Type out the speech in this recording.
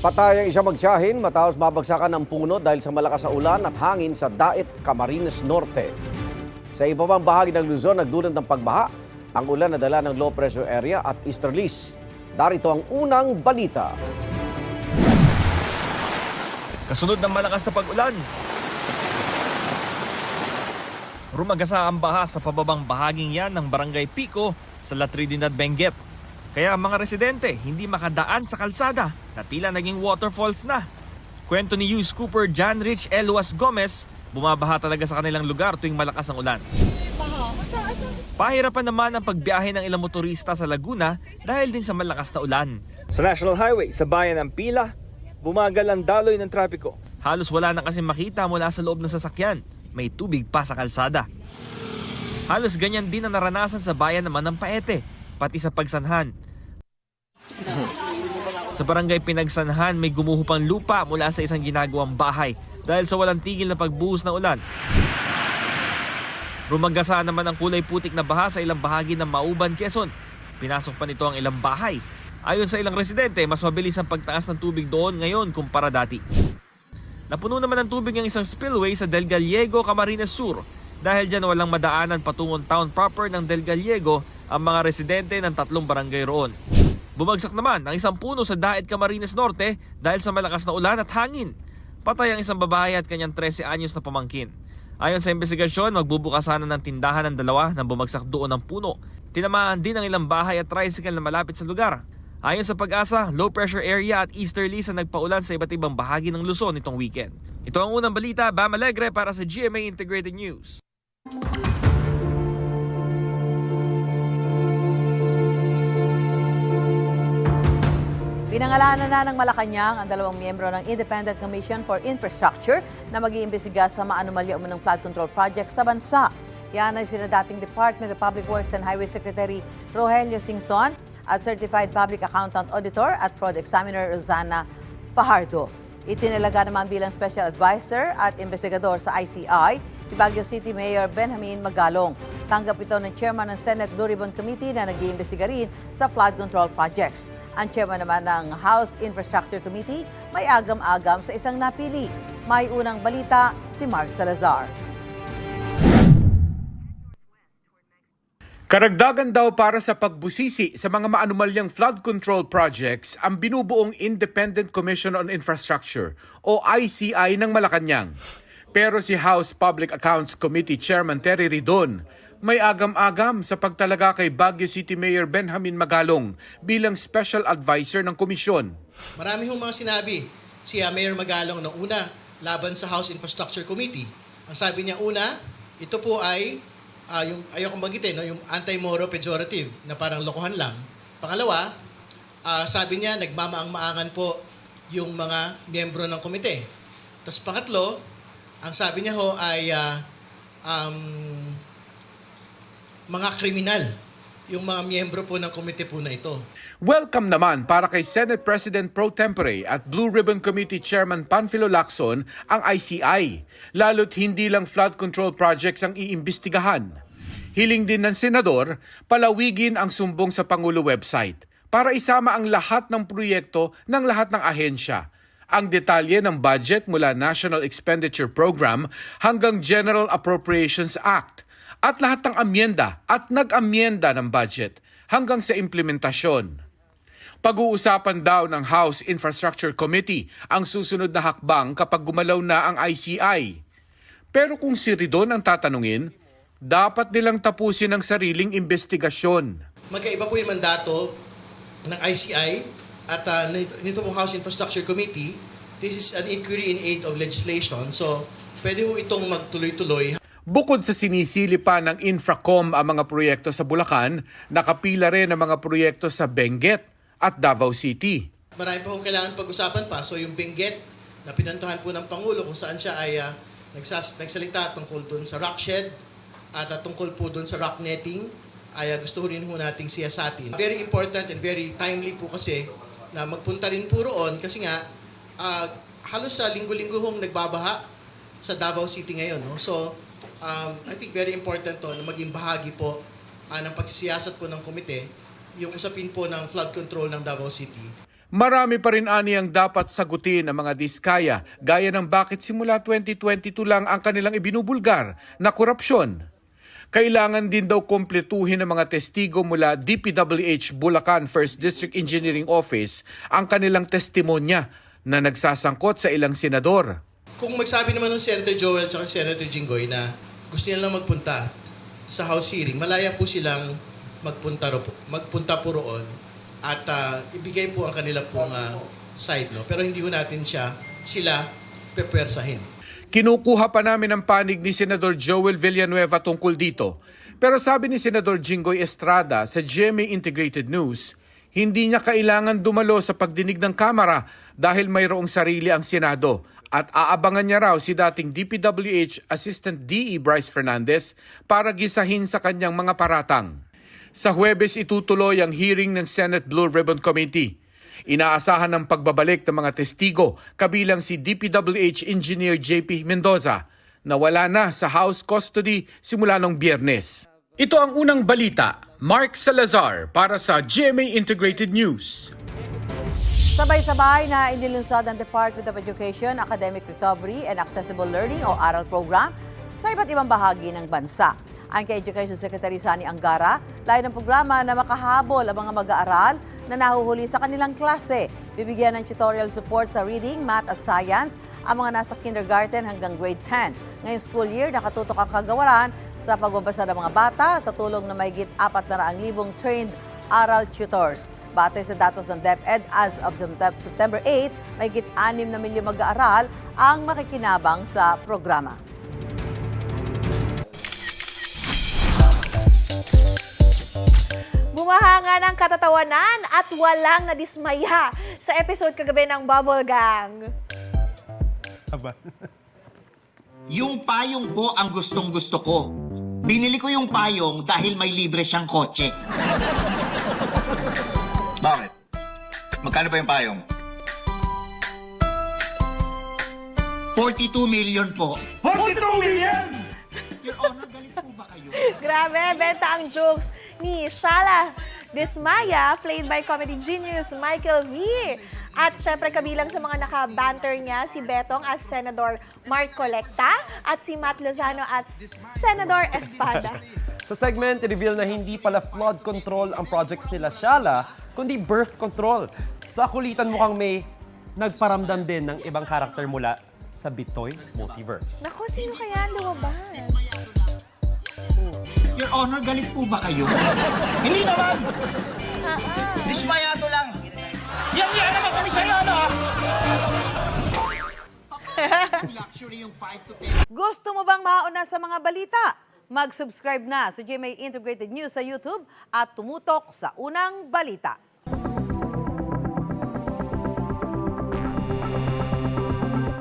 Patay ang isang magtiyahin matapos mabagsakan ng puno dahil sa malakas na ulan at hangin sa Daet, Camarines Norte. Sa iba pang bahagi ng Luzon, nagdulot ng pagbaha ang ulan na dala ng low pressure area at easterlies. Darito ang unang balita. Kasunod ng malakas na pag-ulan. Rumagasa ang baha sa pababang bahaging yan ng Barangay Pico sa La Trinidad, Benguet. Kaya ang mga residente hindi makadaan sa kalsada na tila naging waterfalls na. Kwento ni Hughes Cooper John Rich Eluas Gomez, bumabaha talaga sa kanilang lugar tuwing malakas ang ulan. Pahirapan naman ang pagbiyahe ng ilang motorista sa Laguna dahil din sa malakas na ulan. Sa National Highway sa bayan ng Pila, bumagal ang daloy ng trapiko. Halos wala na kasi makita mula sa loob ng sasakyan. May tubig pa sa kalsada. Halos ganyan din ang naranasan sa bayan naman ng Paete, pati sa Pagsanhan. Sa barangay Pinagsanhan, may gumuho lupa mula sa isang ginagawang bahay dahil sa walang tigil na pagbuhos ng ulan. Rumagasa naman ang kulay putik na baha sa ilang bahagi ng Mauban, Quezon. Pinasok pa nito ang ilang bahay. Ayon sa ilang residente, mas mabilis ang pagtaas ng tubig doon ngayon kumpara dati. Napuno naman ng tubig ang isang spillway sa Del Gallego, Camarines Sur dahil dyan walang madaanan patungong town proper ng Del Gallego ang mga residente ng tatlong barangay roon. Bumagsak naman ang isang puno sa Daet, Camarines Norte dahil sa malakas na ulan at hangin. Patay ang isang babae at kanyang 13 anyos na pamangkin. Ayon sa investigasyon, magbubukas sana ng tindahan ng dalawa nang bumagsak doon ang puno. Tinamaan din ang ilang bahay at tricycle na malapit sa lugar. Ayon sa pag-asa, low pressure area at easterlies ang nagpaulan sa iba't ibang bahagi ng Luzon itong weekend. Ito ang unang balita, Bam Alegre para sa GMA Integrated News. Pinangalanan na ng Malacanang ang dalawang miyembro ng Independent Commission for Infrastructure na mag-iimbestiga sa maanumalya umunong flood control project sa bansa. Yan ay sina dating Department of Public Works and Highway Secretary Rogelio Singson at Certified Public Accountant Auditor at Fraud Examiner Rosana Pajardo. Itinalaga naman bilang Special Advisor at Investigador sa ICI si Baguio City Mayor Benjamin Magalong. Tanggap ito ng Chairman ng Senate Blue Ribbon Committee na nag-iimbestiga rin sa flood control projects. Ang chairman naman ng House Infrastructure Committee may agam-agam sa isang napili. May unang balita si Mark Salazar. Karagdagan daw para sa pagbusisi sa mga maanumalyang flood control projects ang binubuong Independent Commission on Infrastructure o ICI ng Malacanang. Pero si House Public Accounts Committee Chairman Terry Ridon may agam-agam sa pagtalaga kay Baguio City Mayor Benjamin Magalong bilang special advisor ng komisyon. Marami hong mga sinabi si ah, Mayor Magalong na una laban sa House Infrastructure Committee. Ang sabi niya una, ito po ay ah, yung ayokong banggitin, no, yung anti-moro pejorative na parang lokohan lang. Pangalawa, ah, sabi niya nagmamaang-maangan po yung mga miyembro ng komite. Tapos pangatlo, ang sabi niya ho ay ah, um, mga kriminal yung mga miyembro po ng komite po na ito. Welcome naman para kay Senate President Pro Tempore at Blue Ribbon Committee Chairman Panfilo Lacson ang ICI, lalo't hindi lang flood control projects ang iimbestigahan. Hiling din ng Senador, palawigin ang sumbong sa Pangulo website para isama ang lahat ng proyekto ng lahat ng ahensya. Ang detalye ng budget mula National Expenditure Program hanggang General Appropriations Act at lahat ng amyenda at nag-amyenda ng budget hanggang sa implementasyon. Pag-uusapan daw ng House Infrastructure Committee ang susunod na hakbang kapag gumalaw na ang ICI. Pero kung si Ridon ang tatanungin, dapat nilang tapusin ang sariling investigasyon. Magkaiba po yung mandato ng ICI at uh, nito, pong House Infrastructure Committee. This is an inquiry in aid of legislation. So, pwede po itong magtuloy-tuloy Bukod sa sinisili pa ng Infracom ang mga proyekto sa Bulacan, nakapila rin ang mga proyekto sa Benguet at Davao City. Marami pa kung kailangan pag-usapan pa. So yung Benguet na pinantuhan po ng Pangulo kung saan siya ay ah, nagsas, nagsalita tungkol doon sa rock shed at ah, tungkol po doon sa rock netting ay ah, gusto rin po nating siyasatin. Very important and very timely po kasi na magpunta rin po roon kasi nga ah, halos sa linggo-linggo hong nagbabaha sa Davao City ngayon. No? So um, I think very important to na maging bahagi po ah, ng pagsisiyasat po ng komite yung usapin po ng flood control ng Davao City. Marami pa rin ani ang dapat sagutin ng mga diskaya gaya ng bakit simula 2022 lang ang kanilang ibinubulgar na korupsyon. Kailangan din daw kumpletuhin ng mga testigo mula DPWH Bulacan 1st District Engineering Office ang kanilang testimonya na nagsasangkot sa ilang senador. Kung magsabi naman ng Senator Joel at Senator Jinggoy na gusto nila lang magpunta sa House hearing, malaya po silang magpunta, ro- magpunta po roon at ah, ibigay po ang kanila pong ah, side. No? Pero hindi po natin siya, sila, pepwersahin. Kinukuha pa namin ang panig ni Senador Joel Villanueva tungkol dito. Pero sabi ni Senador Jinggoy Estrada sa GMA Integrated News, hindi niya kailangan dumalo sa pagdinig ng Kamara dahil mayroong sarili ang Senado at aabangan niya raw si dating DPWH Assistant DE Bryce Fernandez para gisahin sa kanyang mga paratang. Sa Huwebes itutuloy ang hearing ng Senate Blue Ribbon Committee. Inaasahan ng pagbabalik ng mga testigo kabilang si DPWH Engineer JP Mendoza na wala na sa house custody simula ng biyernes. Ito ang unang balita. Mark Salazar para sa GMA Integrated News. Sabay-sabay na inilunsad ng Department of Education Academic Recovery and Accessible Learning o ARAL program sa iba't ibang bahagi ng bansa. Ang kay Education Secretary Sani Angara, layo ng programa na makahabol ang mga mag-aaral na nahuhuli sa kanilang klase. Bibigyan ng tutorial support sa reading, math at science ang mga nasa kindergarten hanggang grade 10. Ngayong school year, nakatutok ang kagawaran sa pagbabasa ng mga bata sa tulong ng mahigit 400,000 trained aral tutors. Batay sa datos ng DepEd as of Septem- September 8, mahigit 6 na milyong mag-aaral ang makikinabang sa programa. Bumahanga ng katatawanan at walang nadismaya sa episode kagabi ng Bubble Gang. Yung payong po ang gustong gusto ko. Binili ko yung payong dahil may libre siyang kotse. Bakit? Magkano ba yung payong? 42 million po. 42 million? Your Honor, galit po ba kayo? Grabe, benta ang jokes ni Shala Dismaya, played by comedy genius Michael V. At syempre kabilang sa mga naka-banter niya, si Betong as Senador Mark Colecta at si Matt Lozano as Senador Espada. Sa segment, reveal na hindi pala flood control ang projects nila Shala, kundi birth control. Sa kulitan mukhang may nagparamdam din ng ibang karakter mula sa Bitoy Multiverse. Naku, sino kaya ang lumabas? Your Honor, galit po ba kayo? Hindi naman! Dismayado lang! Yang yan naman kami sa'yo, ano? Luxury yung 5 to 10. Gusto mo bang mauna sa mga balita? Mag-subscribe na sa GMA Integrated News sa YouTube at tumutok sa unang balita.